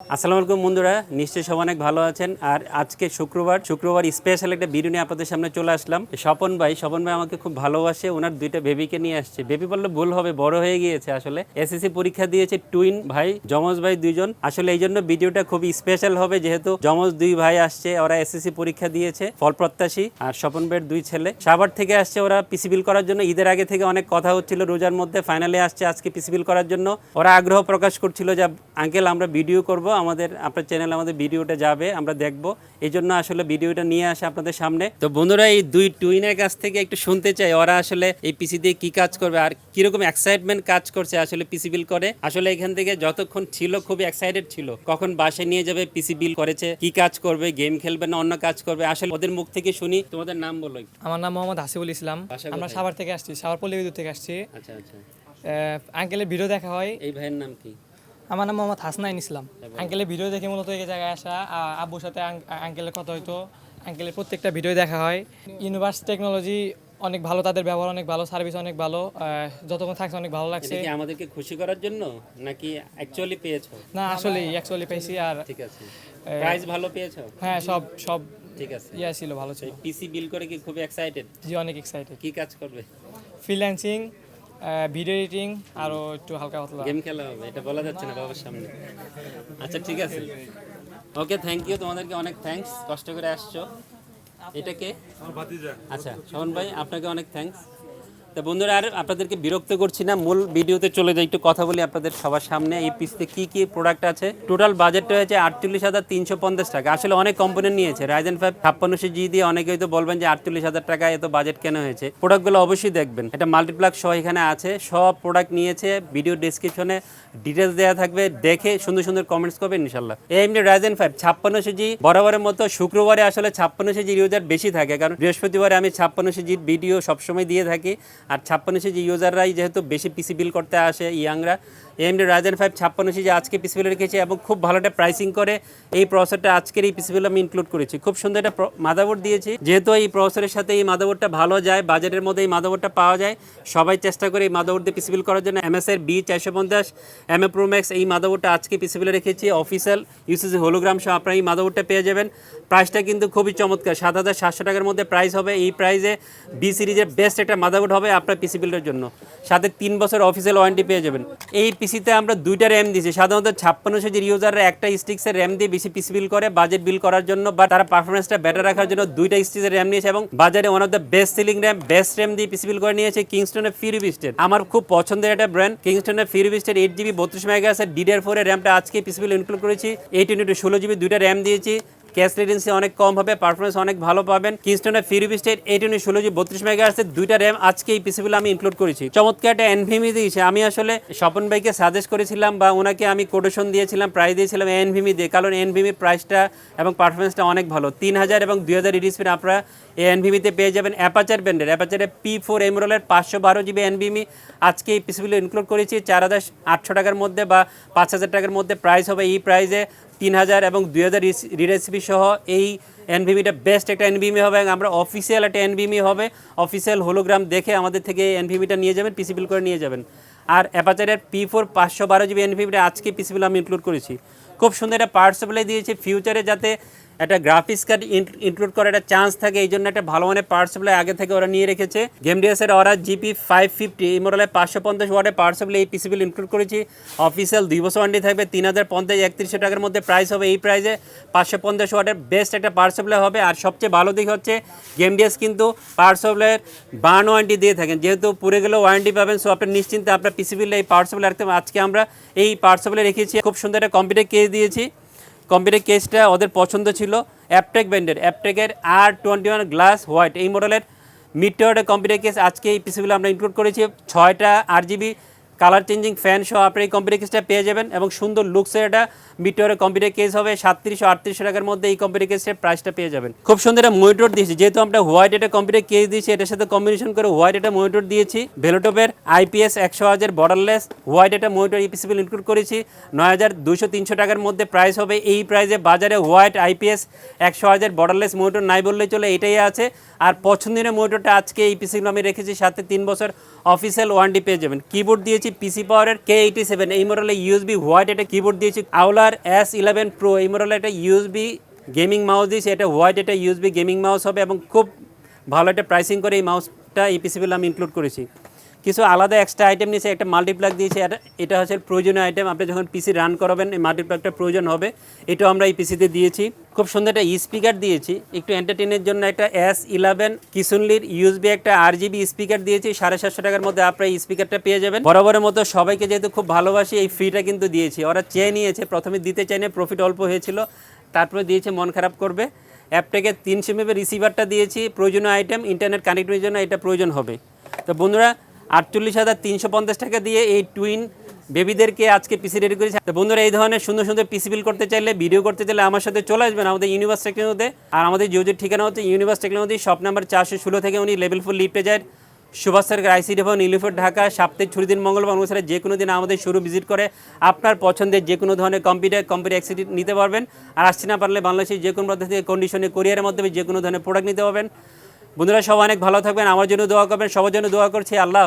আসসালামু আলাইকুম বন্ধুরা, নিশ্চয়ই সব অনেক ভালো আছেন। আর আজকে শুক্রবার শুক্রবার স্পেশাল একটা নিয়ে আপনাদের সামনে চলে আসলাম। স্বপন ভাই স্বপন ভাই আমাকে খুব ভালোবাসে, ওনার দুইটা বেবিকে নিয়ে আসছে। বেবি বললে ভুল হবে, বড় হয়ে গিয়েছে আসলে। এসএসসি পরীক্ষা দিয়েছে টুইন ভাই, যমজ ভাই দুইজন। আসলে এই জন্য ভিডিওটা খুবই স্পেশাল হবে, যেহেতু যমজ দুই ভাই আসছে, ওরা এসএসসি পরীক্ষা দিয়েছে, ফল প্রত্যাশী। আর স্বপন ভাইয়ের দুই ছেলে। সাভার থেকে আসছে ওরা পিসিবিল করার জন্য। ঈদের আগে থেকে অনেক কথা হচ্ছিল রোজার মধ্যে ফাইনালে আসছে আজকে পিসিবিল করার জন্য। ওরা আগ্রহ প্রকাশ করছিল যে, আঙ্কেল, আমরা ভিডিও করব। আমাদের আপনার চ্যানেলে আমাদের ভিডিওটা যাবে আমরা দেখব। এই জন্য আসলে ভিডিওটা নিয়ে আসে আপনাদের সামনে। তো বন্ধুরা এই দুই টুইনের কাছ থেকে একটু শুনতে চাই ওরা আসলে এই পিসি দিয়ে কি কাজ করবে আর কীরকম এক্সাইটমেন্ট কাজ করছে আসলে পিসি বিল করে? আসলে এখান থেকে যতক্ষণ ছিল খুবই এক্সাইটেড ছিল। কখন বাসায় নিয়ে যাবে পিসি বিল করেছে কি কাজ করবে গেম খেলবে না অন্য কাজ করবে? আসলে ওদের মুখ থেকে শুনি তোমাদের নাম বলো আমার নাম মোহাম্মদ হাসিবুল ইসলাম। আমরা? সাভার থেকে আসছি সাভার পল্লী বিদ্যুৎ থেকে আসছি। আচ্ছা আচ্ছা। আঙ্কেলের ভিডিও দেখা হয়। এই ভাইয়ের নাম কি? আমার নাম মোহাম্মদ হাসনাইন ইসলাম। আঙ্কেলের ভিডিও দেখে মূলত এই জায়গায় আসা আব্বুর সাথে আঙ্কেলের কথা হইতো। আঙ্কেলের প্রত্যেকটা ভিডিও দেখা হয়। ইউনিভার্স টেকনোলজি অনেক ভালো তাদের ব্যবহার অনেক ভালো সার্ভিস অনেক ভালো যতক্ষণ থাকছে অনেক ভালো লাগছে। কি আমাদেরকে খুশি করার জন্য নাকি অ্যাকচুয়ালি পেয়েছ? না আসলে অ্যাকচুয়ালি পেয়েছি আর ঠিক আছে। প্রাইস ভালো পেয়েছ? হ্যাঁ সব সব ঠিক আছে। ইয়া ছিল ভালো ছিল। পিসি বিল করে কি খুব এক্সাইটেড জি অনেক এক্সাইটেড কি কাজ করবে? ফ্রিল্যান্সিং ভিডিও এডিটিং আরও একটু হালকা পাতলা। গেম খেলা হবে এটা বলা যাচ্ছে না বাবার সামনে। আচ্ছা ঠিক আছে। ওকে থ্যাংক ইউ তোমাদেরকে অনেক থ্যাঙ্কস কষ্ট করে আসছো। এটা কে? আচ্ছা শোভন ভাই আপনাকে অনেক থ্যাঙ্কস তো বন্ধুরা, আর আপনাদেরকে বিরক্ত করছি না, মূল ভিডিওতে চলে যাই, একটু কথা বলি আপনাদের সবার সামনে। এই পিসতে কি কি প্রোডাক্ট আছে? টোটাল বাজেটটা হয়েছে আটচল্লিশ হাজার তিনশো পঞ্চাশ টাকা। আসলে অনেক কোম্পানি নিয়েছে রাইজেন ফাইভ ছাপ্পান্নশো জি দিয়ে অনেকে হয়তো বলবেন যে আটচল্লিশ হাজার টাকা এত বাজেট কেন হয়েছে? প্রোডাক্টগুলো অবশ্যই দেখবেন। এটা মাল্টিপ্লাক সহ এখানে আছে, সব প্রোডাক্ট নিয়েছে ভিডিও ডিসক্রিপশনে ডিটেলস দেওয়া থাকবে, দেখে সুন্দর সুন্দর কমেন্টস করবেন ইনশাল্লাহ এমনি রাইজেন ফাইভ ছাপ্পান্নশো জি, বরাবরের মতো শুক্রবারে আসলে ছাপ্পান্নশো জি ইউজার বেশি থাকে, কারণ বৃহস্পতিবারে আমি ছাপ্পান্নশো জির ভিডিও সবসময় দিয়ে থাকি। আর ছাপ্পান্নশো জি ইউজাররাই যেহেতু বেশি পিসি বিল করতে আসে ইয়াংরা এমডি রাজেন ফাইভ ছাপ্পান্নশো যে আজকে পিসি বিল রেখেছি এবং খুব ভালো একটা প্রাইসিং করে, এই প্রসেসরটা আজকের এই পিসি বিল আমি ইনক্লুড করেছি। খুব সুন্দর একটা মাদাবোর্ড দিয়েছি। যেহেতু এই প্রসেসরের সাথে এই মাদাবোর্ডটা ভালো যায় বাজেটের মধ্যে এই মাদাবোর্ডটা পাওয়া যায়, সবাই চেষ্টা করে এই মাদাবোর্ড দিয়ে পিসি বিল করার জন্য এমএসএর বি চারশো পঞ্চাশ এম এ প্রোম্যাক্স এই মাদাবোর্ডটা আজকে পিসি বিলে রেখেছি। অফিসিয়াল ইউসিসি হোলোগ্রাম সহ আপনারা এই মাদাবোর্ডটা পেয়ে যাবেন। প্রাইসটা কিন্তু খুবই চমৎকার, সাত হাজার সাতশো টাকার মধ্যে প্রাইস হবে। এই প্রাইসে বি সিরিজের বেস্ট একটা মাদাবোর্ড হবে। আপনার পিসি বিলের জন্য। সাথে তিন বছর অফিসিয়াল ওয়ারেন্টি পেয়ে যাবেন। এই পিসিতে আমরা দুইটা র্যাম দিয়েছি। সাধারণত ছাপ্পান্নশো যে ইউজাররা একটা স্টিক্সের র্যাম দিয়ে বেশি পিসি বিল করে বাজেট বিল করার জন্য বা তারা পারফরমেন্সটা বেটার রাখার জন্য দুইটা স্টিক্সের র্যাম নিয়েছে এবং বাজারে one of the best selling RAM best RAM দিয়ে পিসি বিল করে নিয়েছে কিংস্টনের ফিরি বিস্টের আমার খুব পছন্দের একটা ব্র্যান্ড কিংস্টনের ফিরি বিস্টের এইট জিবি বত্রিশ মেগা আছে ডিডিআর ফোরের র্যামটা আজকে পিসি বিল ইনক্লুড করেছি। এইট ইউনিট ষোলো জিবি দুইটা র্যাম দিয়েছি। ক্যাশ লেটেন্সি অনেক কম হবে পারফরমেন্স অনেক ভালো পাবেন। কিংস্টনের ফিরি স্টেট এইট ইউনিট ষোলো জি বত্রিশ মেগা আছে দুইটা র্যাম আজকে এই পিসিগুলো আমি ইনক্লুড করেছি। চমৎকার একটা এনভিমি দিয়েছে। আমি আসলে স্বপন ভাইকে সাজেস্ট করেছিলাম বা ওনাকে আমি কোটেশন দিয়েছিলাম প্রাইস দিয়েছিলাম এনভিমি দিয়ে। কারণ এনভিমি প্রাইসটা এবং পারফরমেন্সটা অনেক ভালো। তিন হাজার এবং দুই হাজার ইডি স্পিড আপনারা এই এনভিমিতে পেয়ে যাবেন অ্যাপাচার ব্যান্ডের অ্যাপাচারের পি ফোর এমরোলের পাঁচশো বারো জিবি এনভিমি আজকে এই পিসিগুলো ইনক্লুড করেছি। চার হাজার আটশো টাকার মধ্যে বা পাঁচ হাজার টাকার মধ্যে প্রাইস হবে। এই প্রাইসে তিন হাজার এবং দুই হাজার রিরেসিপি সহ এই এনভিমিটা বেস্ট একটা এনভিমি হবে এবং আমরা অফিসিয়াল একটা এনভিমি হবে। অফিসিয়াল হোলোগ্রাম দেখে আমাদের থেকে এনভিমিটা নিয়ে যাবেন পিসিবিল করে নিয়ে যাবেন। আর অ্যাপাচারের পি ফোর পাঁচশো বারো জিবি এনভিমিটা আজকে পিসিবিল আমি ইনক্লুড করেছি। খুব সুন্দর একটা পার্ট সাপ্লাই দিয়েছি ফিউচারে যাতে একটা গ্রাফিক্স কার্ড ইনক্লুড করার একটা চান্স থাকে এই জন্য একটা ভালো মানের পাওয়ার সাপ্লাই আগে থেকে ওরা নিয়ে রেখেছে। গেম ডিএসের ওরা জিপি ফাইভ ফিফটি এই মডেলে পাঁচশো পঞ্চাশ ওয়ার্ডের পাওয়ার সাপ্লাই এই পিসিবিল ইনক্লুড করেছি। অফিসিয়াল দুই বছর ওয়ারেন্টি থাকবে, তিন হাজার পঞ্চাশ, একত্রিশশো টাকার মধ্যে প্রাইস হবে এই প্রাইসে পাঁচশো পঞ্চাশ ওয়ার্ডের বেস্ট একটা পাওয়ার সাপ্লাই হবে, আর সবচেয়ে ভালো দিক হচ্ছে গেম ডিএস কিন্তু পাওয়ার সাপ্লাইয়ের বার্ন ওয়ারেন্টি দিয়ে থাকেন। যেহেতু পুরে গেলেও ওয়ারেন্টি পাবেন সো আপনার নিশ্চিন্তে আপনার পিসিবিল এই পাওয়ার সাপ্লাই রাখতে। আজকে আমরা এই পাওয়ার সাপ্লাই রেখেছি, খুব সুন্দর একটা কম্পিউটার কেস দিয়েছি। কম্পিউটার কেসটা ওদের পছন্দ ছিল। অ্যাপটেক ব্র্যান্ডের অ্যাপটেকের আর টোয়েন্টি ওয়ান গ্লাস হোয়াইট এই মডেলের মিড কম্পিউটার কেস আজকে এই পিসিগুলো আমরা ইনক্লুড করেছি। ছয়টা R GB colour changing fan সহ আপনি এই কম্পিউটার কেসটা পেয়ে যাবেন এবং সুন্দর লুকসের এটা মিটারের কম্পিউটার কেস হবে সাতত্রিশশো আটত্রিশশো টাকার মধ্যে এই কম্পিউটার কেসের প্রাইসটা পেয়ে যাবেন। খুব সুন্দর একটা মনিটর দিয়েছি, যেহেতু আমরা হোয়াইট একটা কম্পিউটার কেস দিয়েছি, এটার সাথে কম্বিনেশন করে হোয়াইট একটা মনিটর দিয়েছি। ভেলোটপের আইপিএস একশো হাজার বর্ডারলেস হোয়াইট একটা মনিটর এই পিসিবিল ইনক্লুড করেছি। নয় হাজার দুশো তিনশো টাকার মধ্যে প্রাইস হবে এই প্রাইসে বাজারে হোয়াইট আইপিএস একশো হাজার বর্ডারলেস মনিটর নাই বললেই চলে, এটাই আছে। আর পছন্দের মনিটরটা আজকে এই পিসিগুলো আমি রেখেছি, সাথে তিন বছর অফিসিয়াল ওয়ারেন্টি পেয়ে যাবেন। কিবোর্ড দিয়েছি দিয়েছি পিসি পাওয়ারের কে এইটি সেভেন এই মডেলে ইউএসবি হোয়াইট একটা কিবোর্ড দিয়েছি। আউলার এস ইলেভেন প্রো এই মডেলে একটা ইউএসবি গেমিং মাউস দিয়েছি। এটা হোয়াইট এটা ইউএসবি গেমিং মাউস হবে এবং খুব ভালো একটা প্রাইসিং করে এই মাউসটা এই পিসিবিল আমি ইনক্লুড করেছি। কিছু আলাদা এক্সট্রা আইটেম নিয়েছে, একটা মাল্টিপ্লাগ দিয়েছে এটা হচ্ছে প্রয়োজনীয় আইটেম আপনি যখন পিসি রান করাবেন, এই মাল্টিপ্লাগটা প্রয়োজন হবে। এটাও আমরা এই পিসিতে দিয়েছি। খুব সুন্দর একটা স্পিকার দিয়েছি। একটু এন্টারটেনের জন্য একটা এস ইলেভেন কিসুনলির ইউএসবি একটা আর জিবি স্পিকার দিয়েছি। সাড়ে সাতশো টাকার মধ্যে আপনার এই স্পিকারটা পেয়ে যাবেন। বরাবরের মতো সবাইকে যেহেতু খুব ভালোবাসি, এই ফ্রিটা কিন্তু দিয়েছি। ওরা চেয়ে নিয়েছে, প্রথমে দিতে চাইনি প্রফিট অল্প হয়েছিল। তারপরে দিয়েছে, মন খারাপ করবে। অ্যাপটাকে তিন সিমের রিসিভারটা দিয়েছি। প্রয়োজনীয় আইটেম ইন্টারনেট কানেক্টের জন্য এটা প্রয়োজন হবে। তো বন্ধুরা আটচল্লিশ হাজার তিনশো পঞ্চাশ টাকা দিয়ে এই টুইন বেবিদেরকে আজকে পিসি রেডি করেছি। তো বন্ধুরা, এই ধরনের সুন্দর সুন্দর পিসি বিল করতে চাইলে ভিডিও করতে চাইলে আমার সাথে চলে আসবেন আমাদের ইউনিভার্স টেকনোলজিতে আর আমাদের জিওজির ঠিকানা হচ্ছে ইউনিভার্স টেকনোলজি শপ নাম্বার চারশো ষোলো থেকে উনি লেভেল ফোর লিফটে যায়। সুভাষ সরকার আইসিডি ভবন ইলিফোর ঢাকা। সাপ্তাহিক ছুটি দিন মঙ্গলবার অনুসারে যে কোনো দিন আমাদের শুরু ভিজিট করে। আপনার পছন্দের যে কোনো ধরনের কম্পিউটার কম্পিউটার অ্যাক্সিডি নিতে পারবেন। আর আসতে না পারলে বাংলাদেশের যে কোনো পদ্ধতি কন্ডিশনে কোরিয়ারের মাধ্যমে যে কোনো ধরনের প্রোডাক্ট নিতে পারবেন। বন্ধুরা, সবাই অনেক ভালো থাকবেন। আমার জন্য দোয়া করবেন, সবার জন্য দোয়া করছি। আল্লাহ